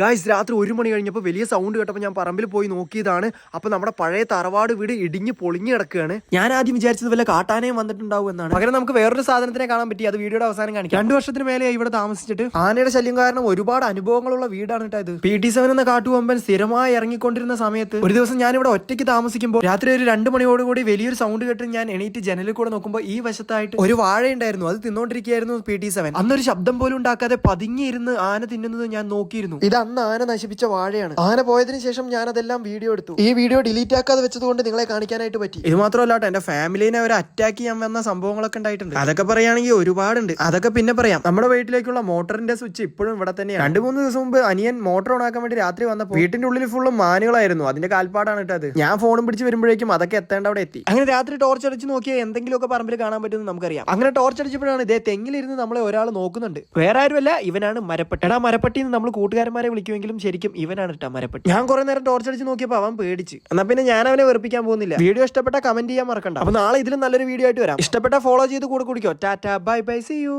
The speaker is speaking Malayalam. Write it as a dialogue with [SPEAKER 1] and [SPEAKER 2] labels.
[SPEAKER 1] ഗായ്സ് രാത്രി ഒരു മണി കഴിഞ്ഞപ്പോൾ വലിയ സൗണ്ട് കേട്ടപ്പോൾ ഞാൻ പറമ്പിൽ പോയി നോക്കിയതാണ്. അപ്പോൾ നമ്മുടെ പഴയ തറവാട് വീട് ഇടിഞ്ഞ് പൊളിഞ്ഞ് കിടക്കുകയാണ്. ഞാൻ ആദ്യം വിചാരിച്ചത് വല്ല കാട്ടാനയും വന്നിട്ടുണ്ടാവും എന്നാണ്. പകരം നമുക്ക് വേറൊരു സാധനത്തിനെ കാണാൻ പറ്റി. അത് വീഡിയോയുടെ അവസാനം കാണിക്കാം. രണ്ടു വർഷത്തിന് മേലെ ഇവിടെ താമസിച്ചിട്ട്. ആനയുടെ ശല്യം കാരണം ഒരുപാട് അനുഭവങ്ങളുള്ള വീടാണ് കേട്ടോ ഇത്. പി ടി സെവൻ എന്ന കാട്ടുകൊമ്പൻ സ്ഥിരമായി ഇറങ്ങിക്കൊണ്ടിരുന്ന സമയത്ത് ഒരു ദിവസം ഞാൻ ഇവിടെ ഒറ്റയ്ക്ക് താമസിക്കുമ്പോൾ രാത്രി ഒരു രണ്ട് മണിയോടുകൂടി വലിയൊരു സൗണ്ട് കേട്ട് ഞാൻ എണീറ്റ് ജനലിൽ കൂടെ നോക്കുമ്പോൾ ഈ വശത്തായിട്ട് ഒരു വാഴ ഉണ്ടായിരുന്നു. അത് തിന്നോണ്ടിരിക്കുകയായിരുന്നു പി ടി സെവൻ അന്നൊരു ശബ്ദം പോലും ഉണ്ടാക്കാതെ പതുങ്ങിയിരുന്ന് ആന തിന്നുന്നത് ഞാൻ നോക്കിയിരുന്നു. ഇത് അന്ന് ആന നശിപ്പിച്ച വാഴയാണ്. ആന പോയതിനു ശേഷം ഞാൻ അതെല്ലാം വീഡിയോ എടുത്തു. ഈ വീഡിയോ ഡിലീറ്റ് ആക്കാതെ വെച്ചതുകൊണ്ട് നിങ്ങളെ കാണിക്കാനായിട്ട് പറ്റി. ഇത് മാത്രമല്ല എന്റെ ഫാമിലിനെ അവർ അറ്റാക്ക് ചെയ്യാൻ വന്ന സംഭവങ്ങളൊക്കെ ഉണ്ടായിട്ടുണ്ട്. അതൊക്കെ പറയുകയാണെങ്കിൽ ഒരുപാടുണ്ട്. അതൊക്കെ പിന്നെ പറയാം. നമ്മുടെ വീട്ടിലേക്കുള്ള മോട്ടറിന്റെ സ്വിച്ച് ഇപ്പോഴും ഇവിടെ തന്നെയാണ്. രണ്ട് മൂന്ന് ദിവസം മുമ്പ് അനിയൻ മോട്ടർ ഓണാക്കാൻ വേണ്ടി രാത്രി വന്നപ്പോൾ വീട്ടിന്റെ ഉള്ളിൽ ഫുള്ള് മാനുകളായിരുന്നു. അതിന്റെ കാൽപ്പാടാണ് ഇട്ടത് ഞാൻ ഫോണും പിടിച്ച് വരുമ്പോഴേക്കും അതൊക്കെ എത്തേണ്ട അവിടെ എത്തി. അങ്ങനെ രാത്രി ടോർച്ച് അടിച്ച് നോക്കിയാൽ എന്തെങ്കിലുമൊക്കെ പറമ്പിൽ കാണാൻ പറ്റുമെന്ന് നമുക്കറിയാം. അങ്ങനെ ടോർച്ച് അടിച്ചപ്പോഴാണ് ഇതേ തെങ്ങിലിരുന്ന് നമ്മളെ ഒരാൾ നോക്കുന്നുണ്ട്. വേറെ ആരുമല്ല ഇവനാണ് മരപ്പട്ടി. എടാ മരപ്പട്ടി നമ്മൾ കൂട്ടുകാരന്മാരെ വിളിക്കുമെങ്കിലും ശരിക്കും ഇവനാണ് മരപ്പട്ടി. ഞാൻ കുറെ നേരം ടോർച്ച് അടിച്ച് നോക്കിയപ്പോൾ അവൻ പേടിച്ച്. എന്നാ പിന്നെ ഞാൻ അവനെ വെറുപ്പിക്കാൻ പോകുന്നില്ല. വീഡിയോ ഇഷ്ടപ്പെട്ട കമന്റ് ചെയ്യാൻ മറക്കണ്ട. അപ്പൊ നാളെ ഇതിലും നല്ലൊരു വീഡിയോ ആയിട്ട് വരാം. ഇഷ്ടപ്പെട്ട ഫോളോ ചെയ്ത് കൂടെ കുടിക്കോ. Tata bye bye see you